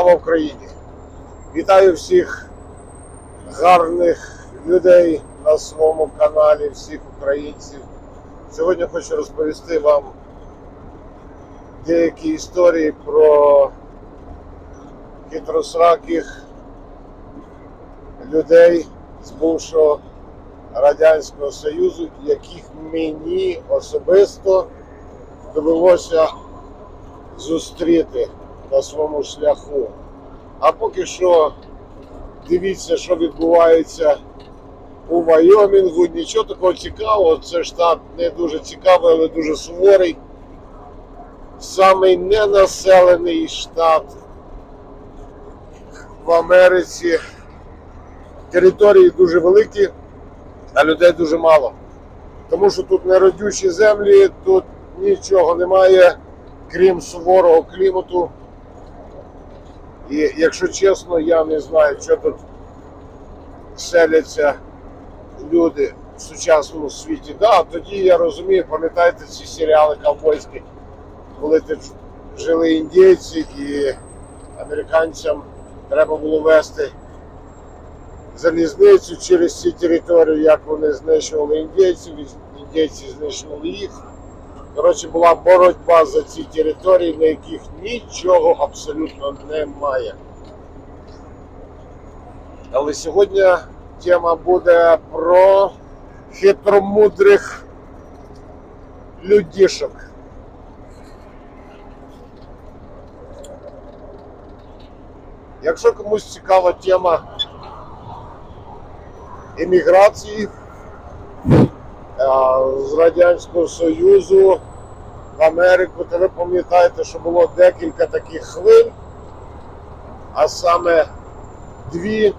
Слава Україні! Вітаю всіх гарних людей на своєму каналі, всіх українців. Сьогодні хочу розповісти вам деякі історії про хитросраких людей з бувшого Радянського Союзу, яких мені особисто довелося зустріти на своєму шляху. А поки що дивіться, що відбувається у Вайомінгу. Нічого такого цікавого. Це штат не дуже цікавий, але дуже суворий. Самий ненаселений штат в Америці. Території дуже великі, а людей дуже мало. Тому що тут неродючі землі, тут нічого немає, крім суворого клімату. І якщо чесно, я не знаю, що тут селяться люди в сучасному світі. Да, тоді я розумію, пам'ятаєте ці серіали ковбойські, коли тут жили індійці і американцям треба було вести залізницю через ці території, як вони знищували індійців, індійці знищували їх. Коротше, була боротьба за ці території, на яких нічого абсолютно немає. Але сьогодні тема буде про хитромудрих людішок. Якщо комусь цікава тема еміграції з Радянського Союзу в Америку, то ви пам'ятаєте, що було декілька таких хвиль, а саме дві,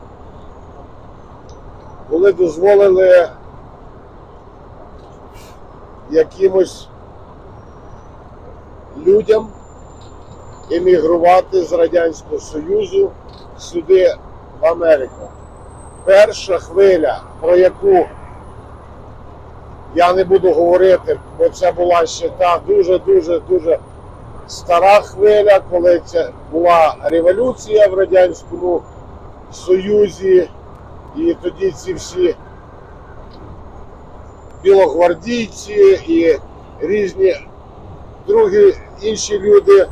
коли дозволили якимось людям емігрувати з Радянського Союзу сюди в Америку. Перша хвиля, про яку я не буду говорити, бо це була ще та дуже-дуже дуже стара хвиля, коли це була революція в Радянському Союзі, і тоді ці всі білогвардійці і різні другі інші люди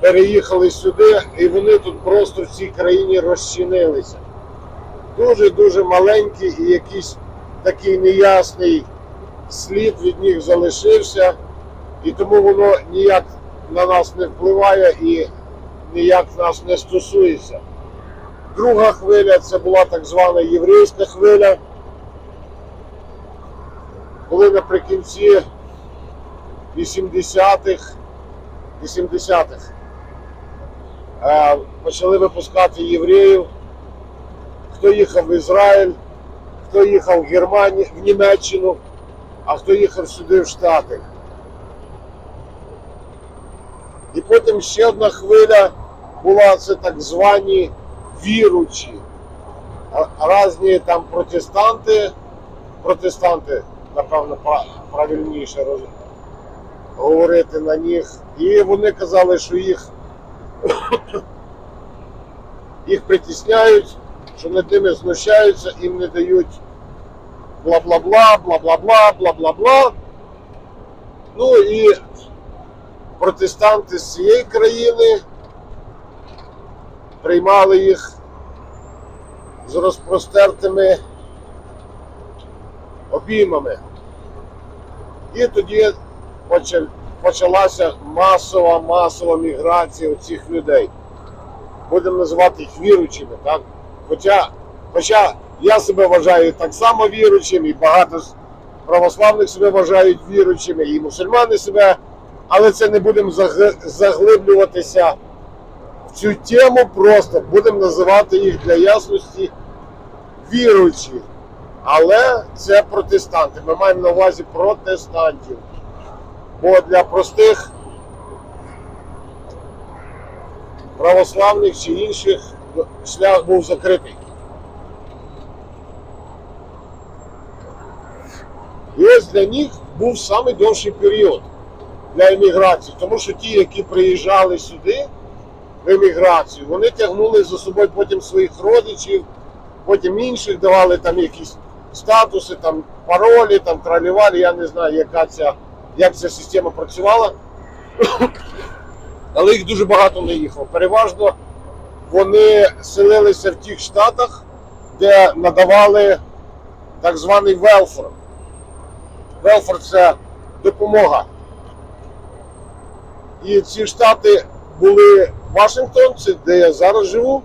переїхали сюди, і вони тут просто в цій країні розчинилися. Дуже-дуже маленький і якийсь такий неясний слід від них залишився, і тому воно ніяк на нас не впливає і ніяк нас не стосується. Друга хвиля це була так звана єврейська хвиля, коли наприкінці 80-х 80-х е, почали випускати євреїв, хто їхав в Ізраїль, хто їхав в Германію, в Німеччину, а хто їхав сюди в Штати. І потім ще одна хвиля була це так звані віручі. Разні там протестанти, протестанти, напевно, правильніше говорити на них. І вони казали, що їх, їх притісняють, що над ними знущаються, їм не дають бла-бла-бла, бла-бла-бла, бла-бла-бла. Ну і протестанти з цієї країни приймали їх з розпростертими обіймами. І тоді почалася масова масова міграція цих людей. Будемо називати їх віруючими, так? Хоча, хоча я себе вважаю так само віруючим, і багато православних себе вважають віруючими, і мусульмани себе, але це не будемо заглиблюватися в цю тему, просто будемо називати їх для ясності віруючі. Але це протестанти. Ми маємо на увазі протестантів. Бо для простих православних чи інших шлях був закритий. І ось для них був саме довший період для еміграції, тому що ті, які приїжджали сюди, в еміграцію. Вони тягнули за собою потім своїх родичів, потім інших давали там якісь статуси, там паролі, там тралівалі. Я не знаю, яка ця, як ця система працювала. Але їх дуже багато не їхало. Переважно вони селилися в тих штатах, де надавали так званий велфор. Велфор це допомога. І ці штати були Вашингтон, це де я зараз живу,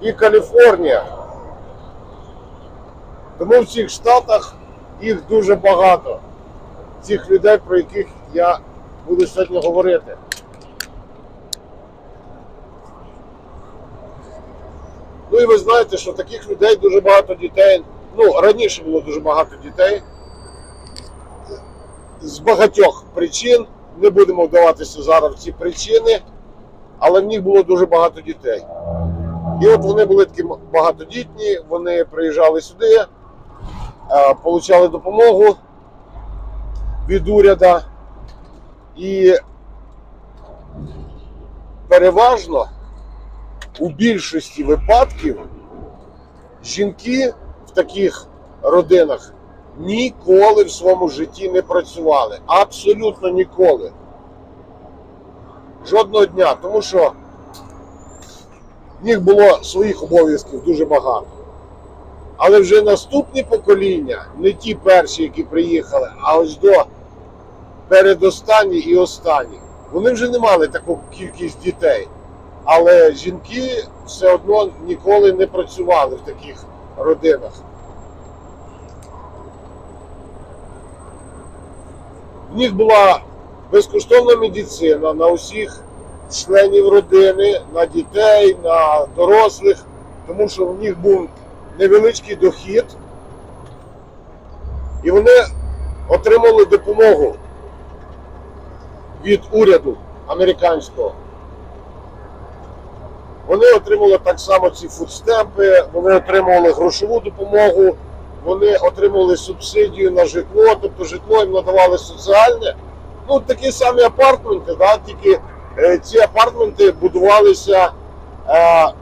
і Каліфорнія. Тому в цих штатах їх дуже багато. Цих людей, про яких я буду сьогодні говорити. Ну і ви знаєте, що таких людей дуже багато дітей. Ну, раніше було дуже багато дітей. З багатьох причин. Не будемо вдаватися зараз в ці причини, але в них було дуже багато дітей. І от вони були такі багатодітні, вони приїжджали сюди, е, отримали допомогу від уряду. І переважно у більшості випадків жінки в таких родинах ніколи в своєму житті не працювали. Абсолютно ніколи. Жодного дня, тому що в них було своїх обов'язків дуже багато. Але вже наступні покоління, не ті перші, які приїхали, а ось до передостанні і останні, вони вже не мали таку кількість дітей. Але жінки все одно ніколи не працювали в таких родинах. В них була безкоштовна медицина на усіх членів родини, на дітей, на дорослих, тому що в них був невеличкий дохід, і вони отримали допомогу від уряду американського. Вони отримали так само ці фудстемпи, вони отримували грошову допомогу, вони отримували субсидію на житло, тобто житло їм надавали соціальне. Ну, такі самі апартменти, да, тільки е, ці апартменти будувалися е,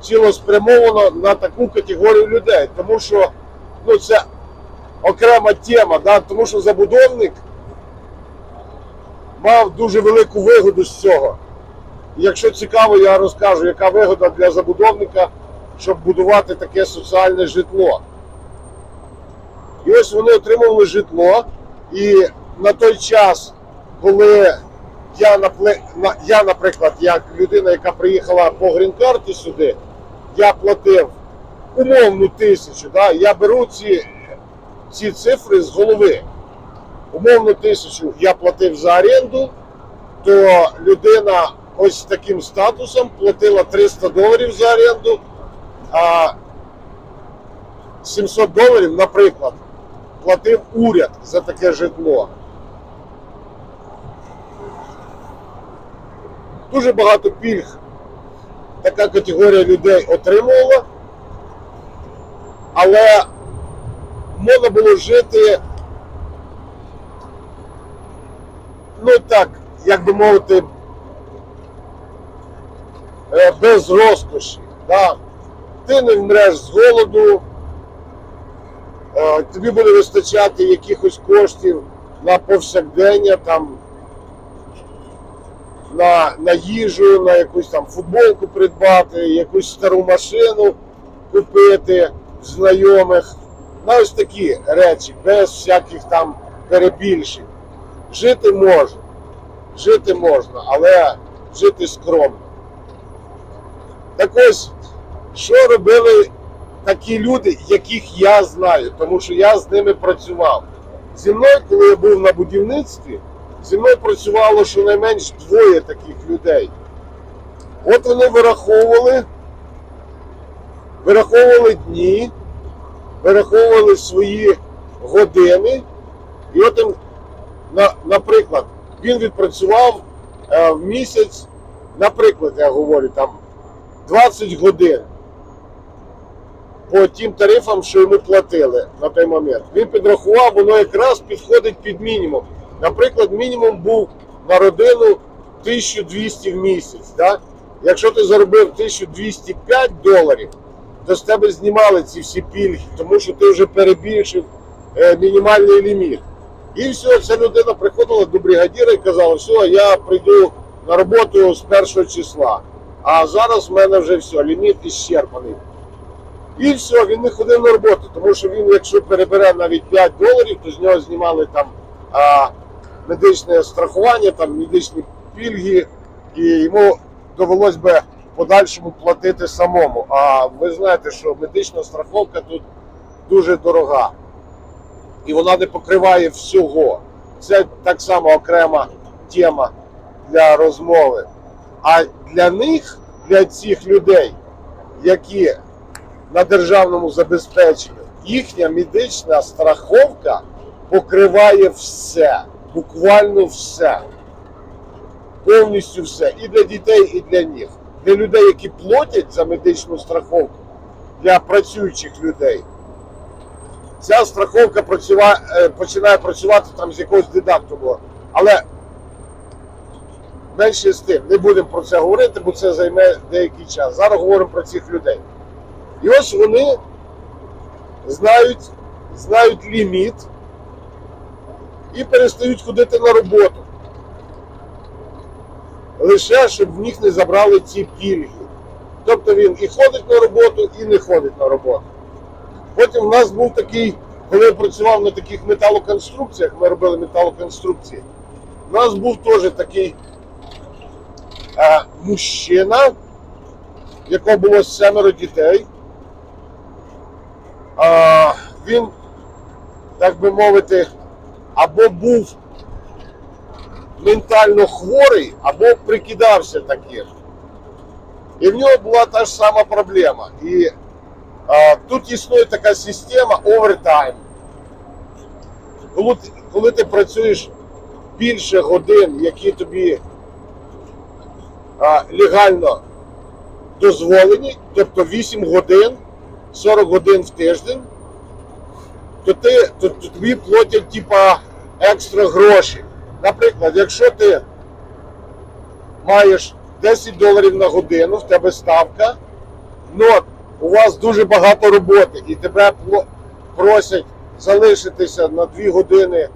цілеспрямовано на таку категорію людей, тому що ну, це окрема тема, да, тому що забудовник мав дуже велику вигоду з цього. Якщо цікаво, я розкажу, яка вигода для забудовника, щоб будувати таке соціальне житло. І ось вони отримували житло, і на той час, коли я, я наприклад, як людина, яка приїхала по грін-карті сюди, я платив умовну тисячу. Да? Я беру ці, ці цифри з голови. Умовну тисячу я платив за оренду, то людина ось таким статусом платила 300 доларів за оренду, а 700 доларів, наприклад, платив уряд за таке житло. Дуже багато пільг така категорія людей отримувала, але можна було жити, ну так, як би мовити, без розкоші. Да? Ти не вмреш з голоду, е, тобі буде вистачати якихось коштів на повсякдення, там, на, на їжу, на якусь там футболку придбати, якусь стару машину купити знайомих. На ось такі речі, без всяких там перебільшень. Жити можна, жити можна, але жити скромно. Так ось, що робили такі люди, яких я знаю, тому що я з ними працював. Зі мною, коли я був на будівництві, зі мною працювало щонайменш двоє таких людей. От вони вираховували, вираховували дні, вираховували свої години. І от, їм, на, наприклад, він відпрацював е, в місяць, наприклад, я говорю, там 20 годин по тим тарифам, що йому платили на той момент. Він підрахував, воно якраз підходить під мінімум. Наприклад, мінімум був на родину 1200 в місяць. Да? Якщо ти заробив 1205 доларів, то з тебе знімали ці всі пільги, тому що ти вже перебільшив е, мінімальний ліміт. І все, ця людина приходила до бригадіра і казала, все, я прийду на роботу з першого числа. А зараз в мене вже все, ліміт іщерпаний. І все, він не ходив на роботу, тому що він, якщо перебере навіть 5 доларів, то з нього знімали там а, медичне страхування, там медичні пільги, і йому довелось би подальшому платити самому. А ви знаєте, що медична страховка тут дуже дорога. І вона не покриває всього. Це так само окрема тема для розмови. А для них, для цих людей, які на державному забезпеченні, їхня медична страховка покриває все, буквально все. Повністю все. І для дітей, і для них. Для людей, які платять за медичну страховку, для працюючих людей. Ця страховка працюва- е, починає працювати там з якогось дедакту. Але менше з тим, не будемо про це говорити, бо це займе деякий час. Зараз говоримо про цих людей. І ось вони знають, знають ліміт і перестають ходити на роботу. Лише щоб в них не забрали ці пільги. Тобто він і ходить на роботу, і не ходить на роботу. Потім в нас був такий, коли я працював на таких металоконструкціях, ми робили металоконструкції, у нас був теж такий е, мужчина, якого було семеро дітей. А, він, так би мовити, або був ментально хворий, або прикидався таким. І в нього була та ж сама проблема. І а, тут існує така система овертайм. Коли, ти- коли ти працюєш більше годин, які тобі легально дозволені, тобто 8 годин, 40 годин в тиждень, то, ти, то, то тобі платять типа екстра гроші. Наприклад, якщо ти маєш 10 доларів на годину, в тебе ставка, но у вас дуже багато роботи, і тебе просять залишитися на 2 години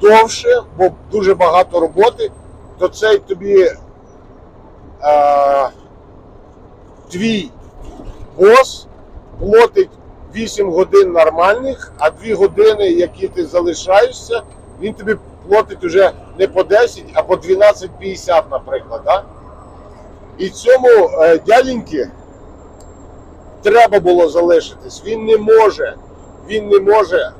довше, бо дуже багато роботи, то цей тобі е, твій бос платить 8 годин нормальних, а 2 години, які ти залишаєшся, він тобі платить уже не по 10, а по 12,50, наприклад. Да? І цьому е, дяденьки треба було залишитись. Він не може, він не може,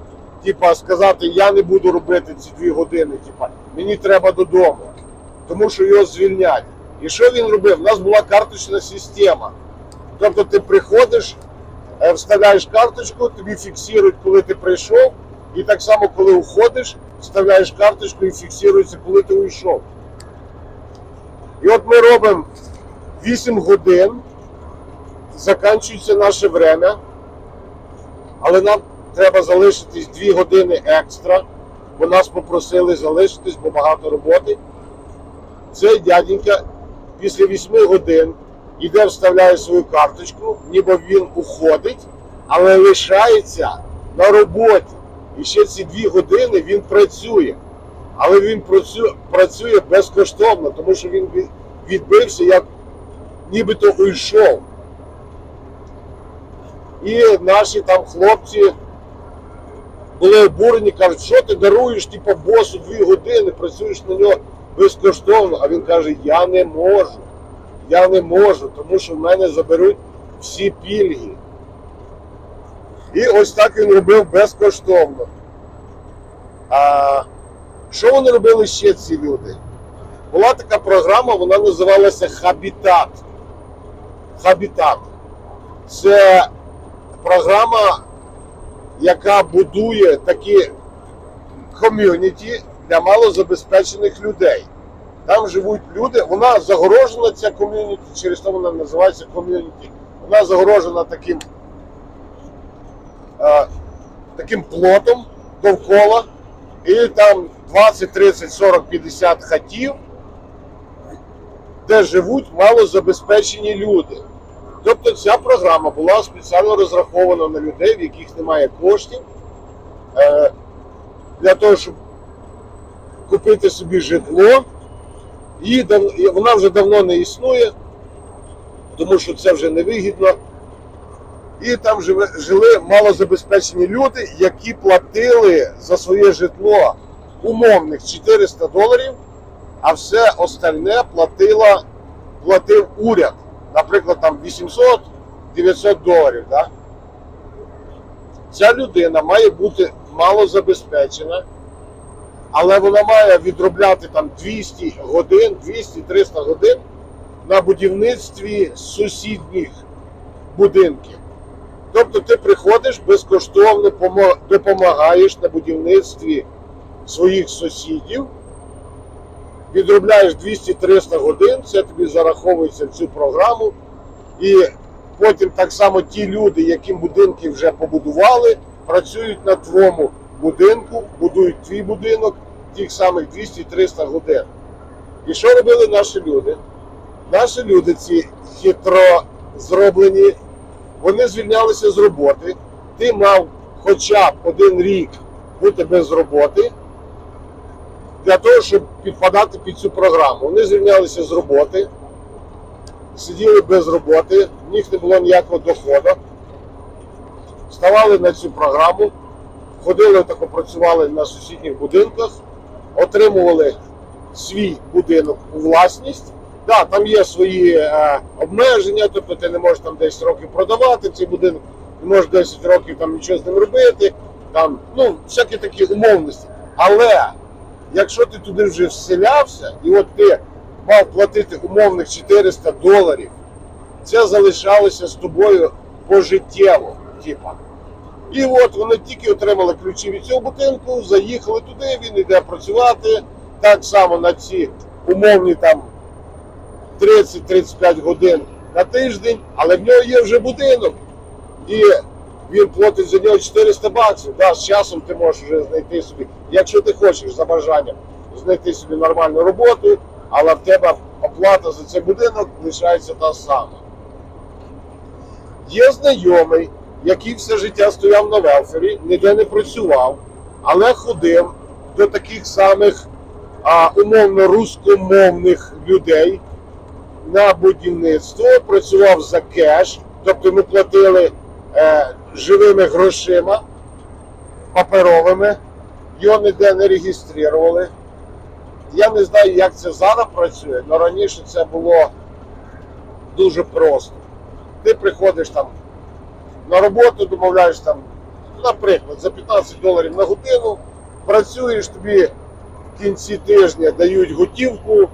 типа, сказати, я не буду робити ці 2 години. Типа, мені треба додому. Тому що його звільнять. І що він робив? У нас була карточна система. Тобто ти приходиш, е, вставляєш карточку, тобі фіксують, коли ти прийшов, і так само, коли уходиш, вставляєш карточку і фіксується, коли ти уйшов. І от ми робимо 8 годин, закінчується наше время, але нам треба залишитись 2 години екстра, бо нас попросили залишитись, бо багато роботи. Цей дяденька після 8 годин іде, вставляє свою карточку, ніби він уходить, але лишається на роботі. І ще ці 2 години він працює. Але він працює безкоштовно, тому що він відбився, як нібито уйшов. І наші там хлопці були обурені, кажуть, що ти даруєш типу, босу дві години, працюєш на нього безкоштовно. А він каже, я не можу. Я не можу, тому що в мене заберуть всі пільги. І ось так він робив безкоштовно. А що вони робили ще ці люди? Була така програма, вона називалася Хабітат. Хабітат. Це програма, яка будує такі ком'юніті для малозабезпечених людей. Там живуть люди, вона загорожена, ця ком'юніті, через то вона називається ком'юніті. Вона загорожена таким, е, таким плотом довкола. і там 20, 30, 40, 50 хатів, де живуть малозабезпечені люди. Тобто ця програма була спеціально розрахована на людей, в яких немає коштів, е, для того, щоб купити собі житло. І вона вже давно не існує, тому що це вже невигідно. І там живе- жили малозабезпечені люди, які платили за своє житло умовних 400 доларів, а все остальне платила, платив уряд. Наприклад, там 800-900 доларів. Да? Ця людина має бути малозабезпечена, але вона має відробляти там 200 годин, 200-300 годин на будівництві сусідніх будинків. Тобто ти приходиш безкоштовно допомагаєш на будівництві своїх сусідів, відробляєш 200-300 годин, це тобі зараховується в цю програму. І потім так само ті люди, яким будинки вже побудували, працюють на твоєму будинку, будують твій будинок тих самих 200-300 годин. І що робили наші люди? Наші люди, ці хитро зроблені, вони звільнялися з роботи. Ти мав хоча б один рік бути без роботи для того, щоб підпадати під цю програму. Вони звільнялися з роботи, сиділи без роботи, в них не було ніякого доходу, ставали на цю програму, ходили тако працювали на сусідніх будинках, отримували свій будинок у власність. Так, там є свої е, обмеження, тобто ти не можеш там 10 років продавати цей будинок, не можеш 10 років там нічого з ним робити, там, ну, всякі такі умовності. Але якщо ти туди вже вселявся, і от ти мав платити умовних 400 доларів, це залишалося з тобою пожиттєво. Типа. І от вони тільки отримали ключі від цього будинку, заїхали туди, він йде працювати так само на ці умовні там 30-35 годин на тиждень, але в нього є вже будинок. І він платить за нього 400 баксів. Да, з часом ти можеш вже знайти собі, якщо ти хочеш за бажанням знайти собі нормальну роботу, але в тебе оплата за цей будинок лишається та сама. Є знайомий, який все життя стояв на велфері, ніде не працював, але ходив до таких самих а, умовно рускомовних людей на будівництво, працював за кеш, тобто йому платили е, живими грошима, паперовими, його ніде не реєстрували. Я не знаю, як це зараз працює, але раніше це було дуже просто. Ти приходиш там на роботу, домовляєш там, наприклад, за 15 доларів на годину, працюєш тобі в кінці тижня дають готівку,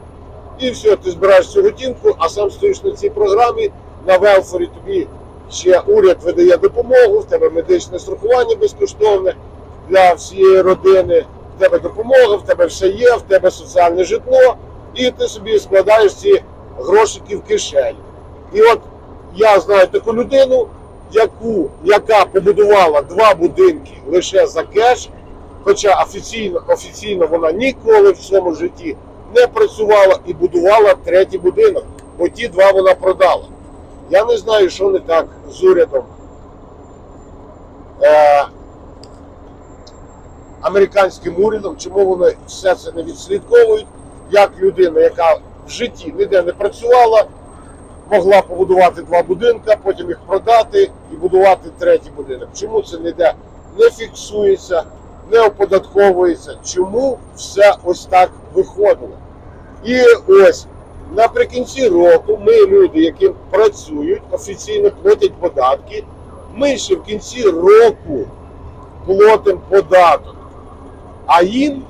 і все, ти збираєш цю готівку, а сам стоїш на цій програмі, на велфорі тобі ще уряд видає допомогу, в тебе медичне страхування безкоштовне для всієї родини, в тебе допомога, в тебе все є, в тебе соціальне житло, і ти собі складаєш ці грошики в кишені. І от я знаю таку людину, яку, яка побудувала два будинки лише за кеш, хоча офіційно, офіційно вона ніколи в своєму житті не працювала і будувала третій будинок, бо ті два вона продала. Я не знаю, що не так з урядом. Е, американським урядом, чому вони все це не відслідковують, як людина, яка в житті ніде не працювала, могла побудувати два будинки, потім їх продати і будувати третій будинок. Чому це ніде не фіксується, не оподатковується? Чому все ось так виходило? І ось наприкінці року ми, люди, які працюють, офіційно платять податки, ми ще в кінці року платимо податок, а їм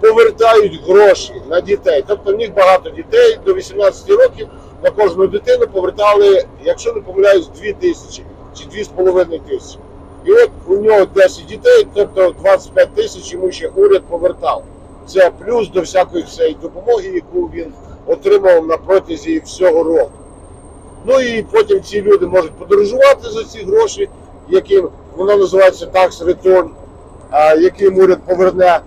повертають гроші на дітей. Тобто в них багато дітей до 18 років на кожну дитину повертали, якщо не помиляюсь, 2 тисячі чи 2,5 тисячі. І от у нього 10 дітей, тобто 25 тисяч йому ще уряд повертав. Це плюс до всякої цієї допомоги, яку він отримав на протязі всього року. Ну і потім ці люди можуть подорожувати за ці гроші, яким воно називається tax return. їм уряд поверне.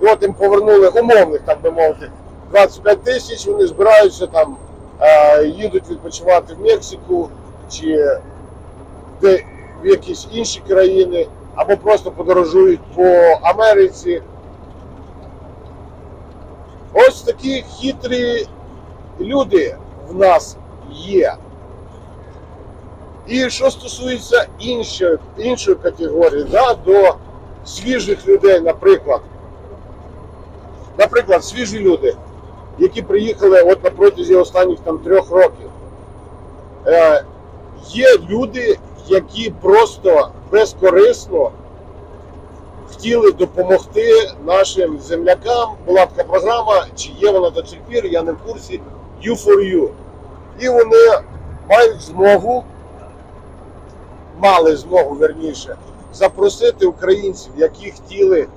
От їм повернули умовних, так би мовити, 25 тисяч, вони збираються там, е, їдуть відпочивати в Мексику чи де, в якісь інші країни, або просто подорожують по Америці. Ось такі хитрі люди в нас є. І що стосується іншої, іншої категорії, да, до свіжих людей, наприклад. Наприклад, свіжі люди, які приїхали от на протязі останніх там трьох років. Е, є люди, які просто безкорисно хотіли допомогти нашим землякам. Була така програма, чи є вона до цих пір, я не в курсі, U4U. І вони мають змогу, мали змогу верніше, запросити українців, які хотіли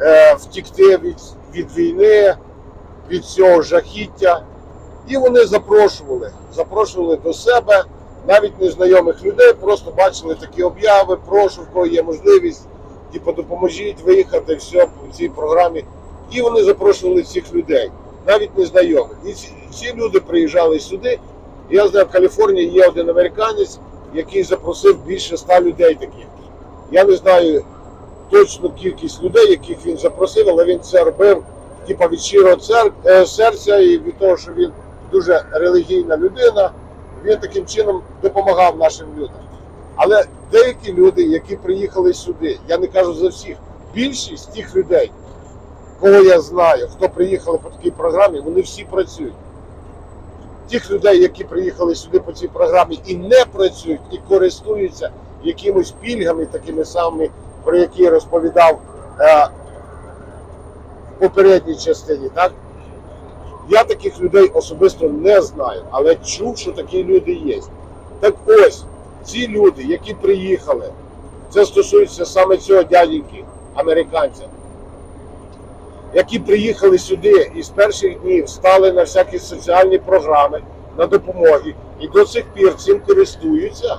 е, втікти від, від війни, від цього жахіття. І вони запрошували, запрошували до себе навіть незнайомих людей, просто бачили такі обяви, прошу, в кого є можливість, типу, допоможіть виїхати, все в цій програмі. І вони запрошували цих людей, навіть незнайомих. І ці, ці люди приїжджали сюди. Я знаю, в Каліфорнії є один американець, який запросив більше ста людей таких. Я не знаю точну кількість людей, яких він запросив, але він це робив типа від щирого е, серця і від того, що він дуже релігійна людина, він таким чином допомагав нашим людям. Але деякі люди, які приїхали сюди, я не кажу за всіх, більшість тих людей, кого я знаю, хто приїхали по такій програмі, вони всі працюють. Тих людей, які приїхали сюди по цій програмі і не працюють, і користуються якимись пільгами, такими самими, про які розповідав е, в попередній частині, так? Я таких людей особисто не знаю, але чув, що такі люди є. Так ось, ці люди, які приїхали, це стосується саме цього дяденьки, американця, які приїхали сюди і з перших днів стали на всякі соціальні програми на допомоги і до сих пір цим користуються.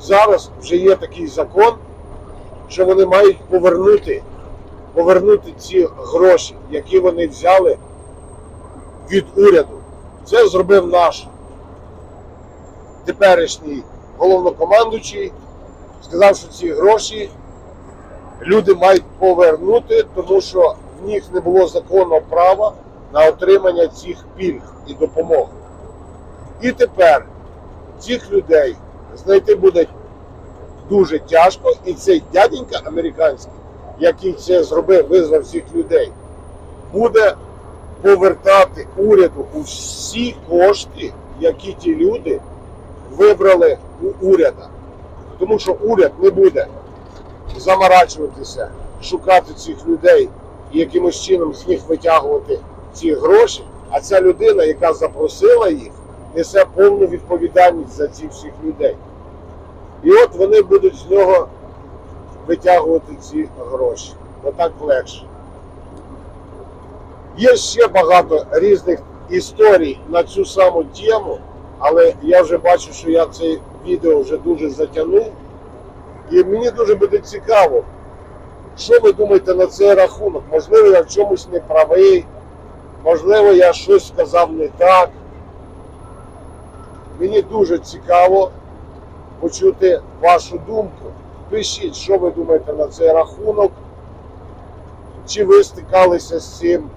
Зараз вже є такий закон, що вони мають повернути, повернути ці гроші, які вони взяли від уряду. Це зробив наш теперішній головнокомандуючий. Сказав, що ці гроші люди мають повернути, тому що в них не було законного права на отримання цих пільг і допомоги. І тепер цих людей знайти буде дуже тяжко, і цей дяденька американський, який це зробив, визвав всіх людей, буде повертати уряду усі кошти, які ті люди вибрали у уряда. Тому що уряд не буде заморачуватися, шукати цих людей і якимось чином з них витягувати ці гроші. А ця людина, яка запросила їх, несе повну відповідальність за цих всіх людей. І от вони будуть з нього витягувати ці гроші. Отак легше. Є ще багато різних історій на цю саму тему, але я вже бачу, що я це відео вже дуже затягнув. І мені дуже буде цікаво, що ви думаєте на цей рахунок. Можливо, я в чомусь не правий, можливо, я щось сказав не так. Мені дуже цікаво почути вашу думку. Пишіть, що ви думаєте на цей рахунок, чи ви стикалися з цим,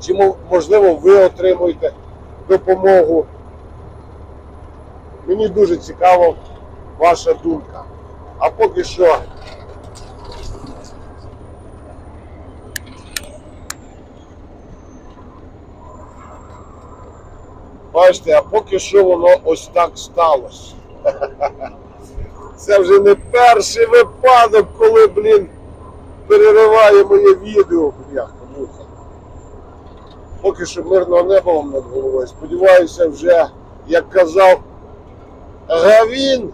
чи можливо ви отримуєте допомогу. Мені дуже цікаво ваша думка. А поки що. Бачите, а поки що воно ось так сталося. Це вже не перший випадок, коли, блін, перериває моє відео, бляха, муха. Поки що мирного неба вам над головою. Сподіваюся, вже, як казав Гавін,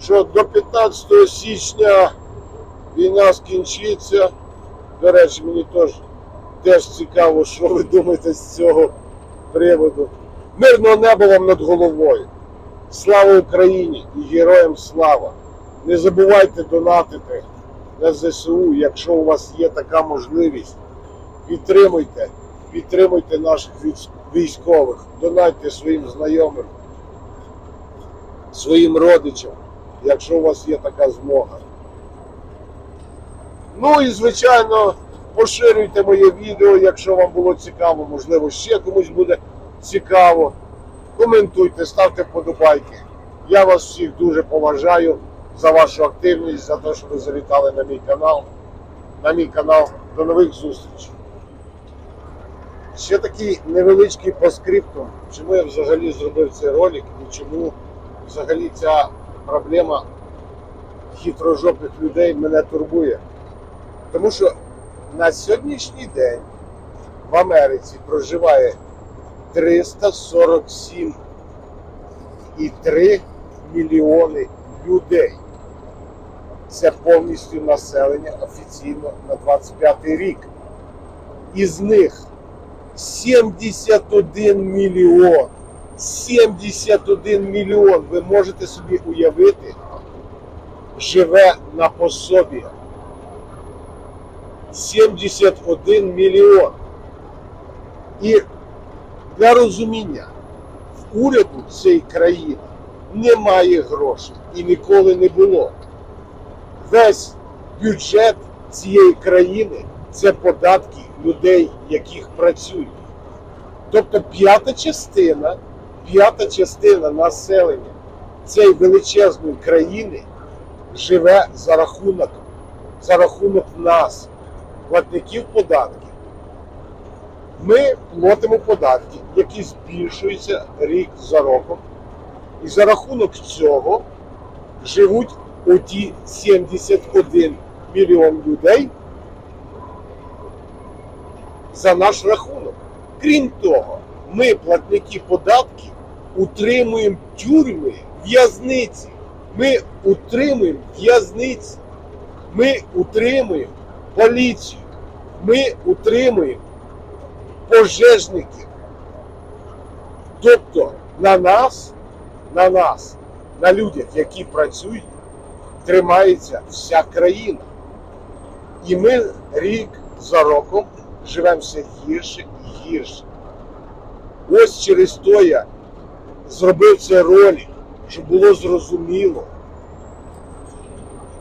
що до 15 січня війна скінчиться. До речі, мені теж, теж цікаво, що ви думаєте з цього приводу. Мирного неба вам над головою. Слава Україні і героям слава! Не забувайте донатити на ЗСУ, якщо у вас є така можливість, підтримуйте, підтримуйте наших військових, донайте своїм знайомим, своїм родичам, якщо у вас є така змога. Ну і звичайно, поширюйте моє відео, якщо вам було цікаво, можливо, ще комусь буде цікаво. Коментуйте, ставте вподобайки. Я вас всіх дуже поважаю за вашу активність, за те, що ви завітали на мій канал. На мій канал. До нових зустрічей. Ще такий невеличкий поскриптум, чому я взагалі зробив цей ролик і чому взагалі ця проблема хитрожопих людей мене турбує. Тому що на сьогоднішній день в Америці проживає 347,3 мільйони людей. Це повністю населення офіційно на 25 рік. Із них 71 мільйон. 71 мільйон. Ви можете собі уявити, живе на пособі. 71 мільйон. І для розуміння, в уряду цієї країни немає грошей і ніколи не було. Весь бюджет цієї країни це податки людей, яких працюють. Тобто п'ята частина, п'ята частина населення цієї величезної країни живе за рахунок, за рахунок нас, платників податків. Ми платимо податки, які збільшуються рік за роком, і за рахунок цього живуть оті 71 мільйон людей за наш рахунок. Крім того, ми, платники податків, утримуємо тюрми, в'язниці. Ми утримуємо в'язниці. Ми утримуємо поліцію. Ми утримуємо пожежників. Тобто на нас, на нас, на людях, які працюють, тримається вся країна. І ми рік за роком живемо все гірше і гірше. Ось через то я зробив цей ролик, щоб було зрозуміло,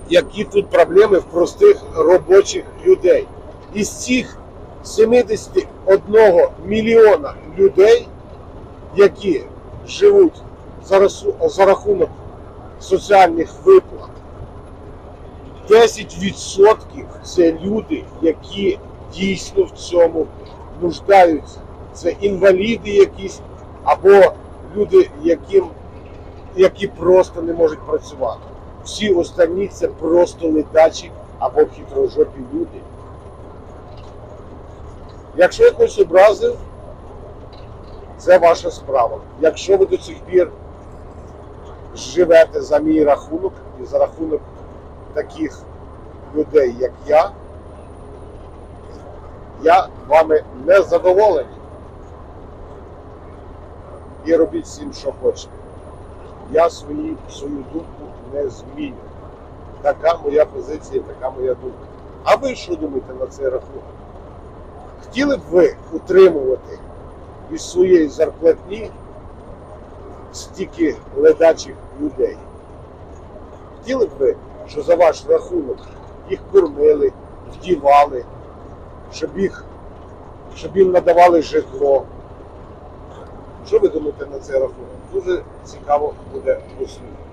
які тут проблеми в простих робочих людей. Із цих 71 мільйона людей, які живуть за, рахунок соціальних виплат, 10% це люди, які дійсно в цьому нуждаються. Це інваліди якісь або люди, яким, які просто не можуть працювати. Всі останні це просто ледачі або хитрожопі люди. Якщо я когось образив, це ваша справа. Якщо ви до цих пір живете за мій рахунок і за рахунок таких людей, як я, я вами не задоволений. І робіть всім, що хочете. Я свої, свою думку не зміню. Така моя позиція, така моя думка. А ви що думаєте на цей рахунок? Хотіли б ви утримувати із своєї зарплатні стільки ледачих людей? Хотіли б ви, що за ваш рахунок їх кормили, вдівали, щоб їх, щоб їм надавали житло? Що ви думаєте на цей рахунок? Дуже цікаво буде послухати.